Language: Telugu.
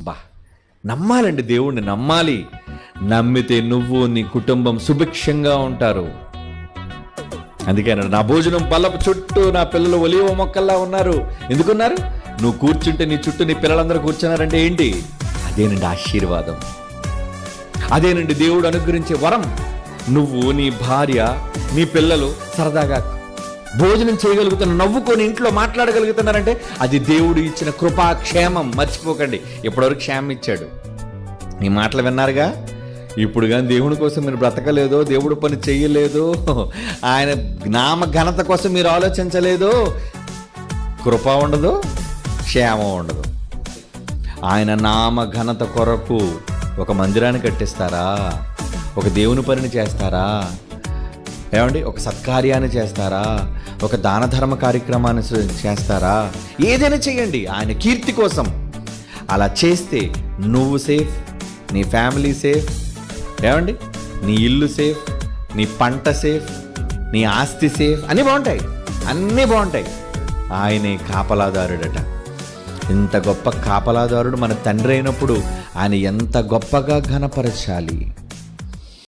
బా నమ్మాలండి దేవుణ్ణి నమ్మాలి. నమ్మితే నువ్వు నీ కుటుంబం సుభిక్షంగా ఉంటారు. అందుకే నా భోజనం పల్లపు చుట్టూ నా పిల్లలు ఒలివ మొక్కల్లా ఉన్నారు. ఎందుకున్నారు? నువ్వు కూర్చుంటే నీ చుట్టూ నీ పిల్లలందరూ కూర్చున్నారంటే ఏంటి? అదేనండి ఆశీర్వాదం. అదేనండి దేవుడు అనుగ్రహించే వరం. నువ్వు నీ భార్య నీ పిల్లలు సరదాగా భోజనం చేయగలుగుతున్న నవ్వుకొని ఇంట్లో మాట్లాడగలుగుతున్నారంటే అది దేవుడు ఇచ్చిన కృపా క్షేమం మర్చిపోకండి. ఇప్పటివరకు క్షేమం ఇచ్చాడు. ఈ మాటలు విన్నారుగా? ఇప్పుడు కానీ దేవుని కోసం మీరు బ్రతకలేదో దేవుడు పని చేయలేదో ఆయన నామ ఘనత కోసం మీరు ఆలోచించలేదు కృప ఉండదు క్షేమం ఉండదు. ఆయన నామ ఘనత కొరకు ఒక మందిరాన్ని కట్టిస్తారా? ఒక దేవుని పనిని చేస్తారా? ఏమండి ఒక సత్కార్యాన్ని చేస్తారా? ఒక దాన ధర్మ కార్యక్రమాన్ని చేస్తారా? ఏదైనా చేయండి ఆయన కీర్తి కోసం. అలా చేస్తే నువ్వు సేఫ్ నీ ఫ్యామిలీ సేఫ్ ఏమండి నీ ఇల్లు సేఫ్ నీ పంట సేఫ్ నీ ఆస్తి సేఫ్ అన్నీ బాగుంటాయి. అన్నీ బాగుంటాయి. ఆయనే కాపలాదారుడట. ఇంత గొప్ప కాపలాదారుడు మన తండ్రి అయినప్పుడు ఆయన ఎంత గొప్పగా ఘనపరచాలి?